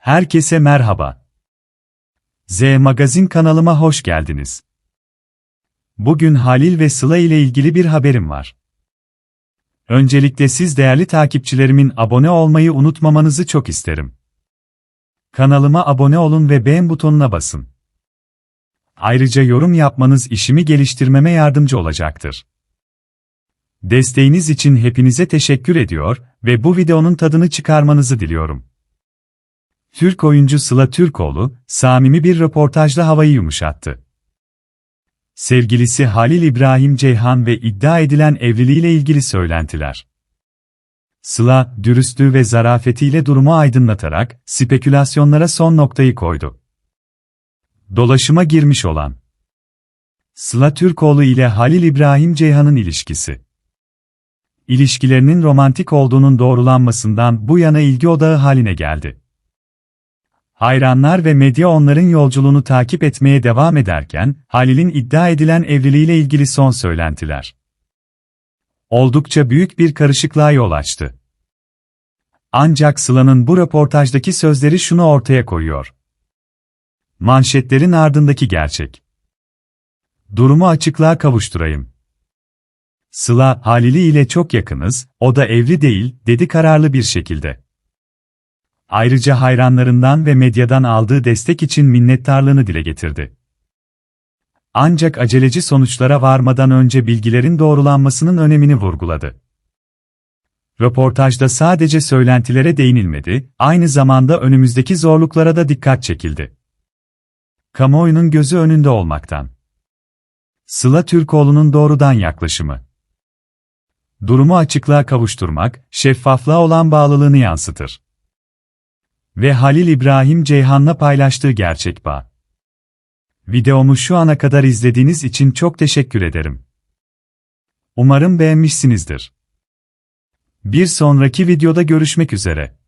Herkese merhaba. Z Magazin kanalıma hoş geldiniz. Bugün Halil ve Sıla ile ilgili bir haberim var. Öncelikle siz değerli takipçilerimin abone olmayı unutmamanızı çok isterim. Kanalıma abone olun ve beğen butonuna basın. Ayrıca yorum yapmanız işimi geliştirmeme yardımcı olacaktır. Desteğiniz için hepinize teşekkür ediyor ve bu videonun tadını çıkarmanızı diliyorum. Türk oyuncu Sıla Türkoğlu, samimi bir röportajla havayı yumuşattı. Sevgilisi Halil İbrahim Ceyhan ve iddia edilen evliliğiyle ilgili söylentiler. Sıla, dürüstlüğü ve zarafetiyle durumu aydınlatarak, spekülasyonlara son noktayı koydu. Dolaşıma girmiş olan Sıla Türkoğlu ile Halil İbrahim Ceyhan'ın ilişkisi. İlişkilerinin romantik olduğunun doğrulanmasından bu yana ilgi odağı haline geldi. Hayranlar ve medya onların yolculuğunu takip etmeye devam ederken, Halil'in iddia edilen evliliğiyle ilgili son söylentiler. Oldukça büyük bir karışıklığa yol açtı. Ancak Sıla'nın bu röportajdaki sözleri şunu ortaya koyuyor. Manşetlerin ardındaki gerçek. Durumu açıklığa kavuşturayım. Sıla, Halili ile çok yakınız, o da evli değil, dedi kararlı bir şekilde. Ayrıca hayranlarından ve medyadan aldığı destek için minnettarlığını dile getirdi. Ancak aceleci sonuçlara varmadan önce bilgilerin doğrulanmasının önemini vurguladı. Röportajda sadece söylentilere değinilmedi, aynı zamanda önümüzdeki zorluklara da dikkat çekildi. Kamuoyunun gözü önünde olmaktan. Sıla Türkoğlu'nun doğrudan yaklaşımı. Durumu açıklığa kavuşturmak, şeffaflığa olan bağlılığını yansıtır ve Halil İbrahim Ceyhan'la paylaştığı gerçek bağ. Videomu şu ana kadar izlediğiniz için çok teşekkür ederim. Umarım beğenmişsinizdir. Bir sonraki videoda görüşmek üzere.